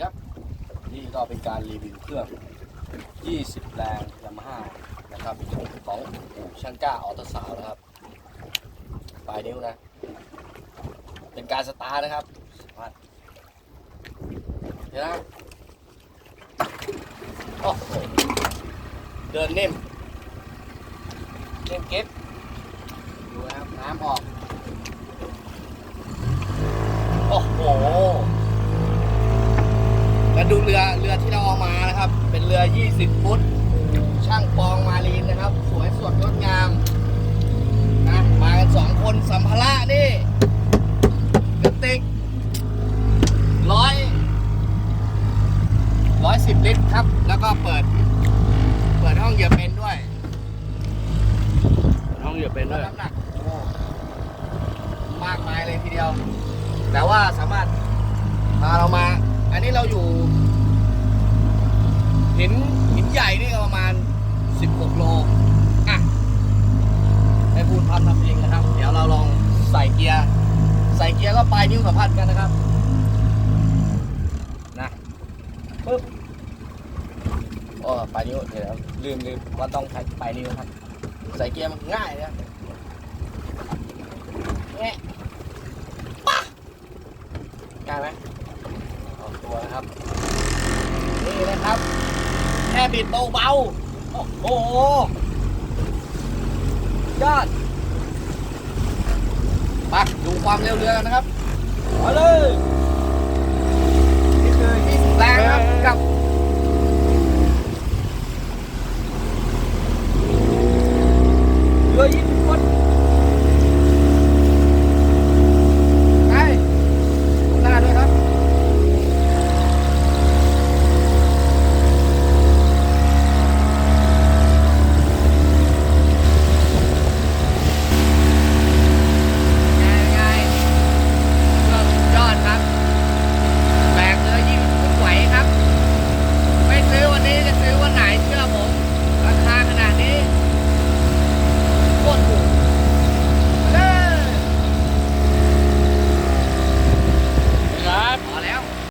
ครับ นี่ก็เป็นการรีวิวเครื่อง 20 แรงยามาฮ่านะครับของอู่ช่างก้าออโตสาวนะครับปลายนิ้วนะ เป็นการสตาร์นะครับสตาร์ทเดี๋ยวนะโอ้โหเดินนิ่มเล่นเก็บดูนะครับ น้ำออก โอ้โห มา ดูเรือเรือที่เราเอามานะครับ เป็นเรือ 20 ฟุต ช่างปองมารีนนะครับ สวยสดงดงามนะมากันสองคนสัมภาระนี่กระติกร้อยร้อยสิบลิตรครับ แล้วก็เปิด เปิดห้องเหยื่อเป็นด้วยเปิดห้องเหยื่อเป็นด้วยน้ำหนักโอ้มากมายเลยทีเดียว แต่ว่าสามารถพาเรามา อันนี้เราอยู่ หินหินใหญ่นี่ก็ประมาณ 16 โลอะไม่พูดพร่ำทำเพลงนะครับ เดี๋ยวเราลองใส่เกียร์ ใส่เกียร์ก็ปลายนิ้วสัมผัสกันนะครับ นะปึ๊บโอ้ปลายนิ้วเดี๋ยวลืมลืมว่าต้องใช้ปลายนิ้วครับ ใส่เกียร์มันง่ายนะแง่ปะง่ายไหม ออกตัวนะครับ นี่นะครับ แค่บิดเบาๆ โอ้โห ยอดไปดูความเร็วเรือกันนะครับ มาเลย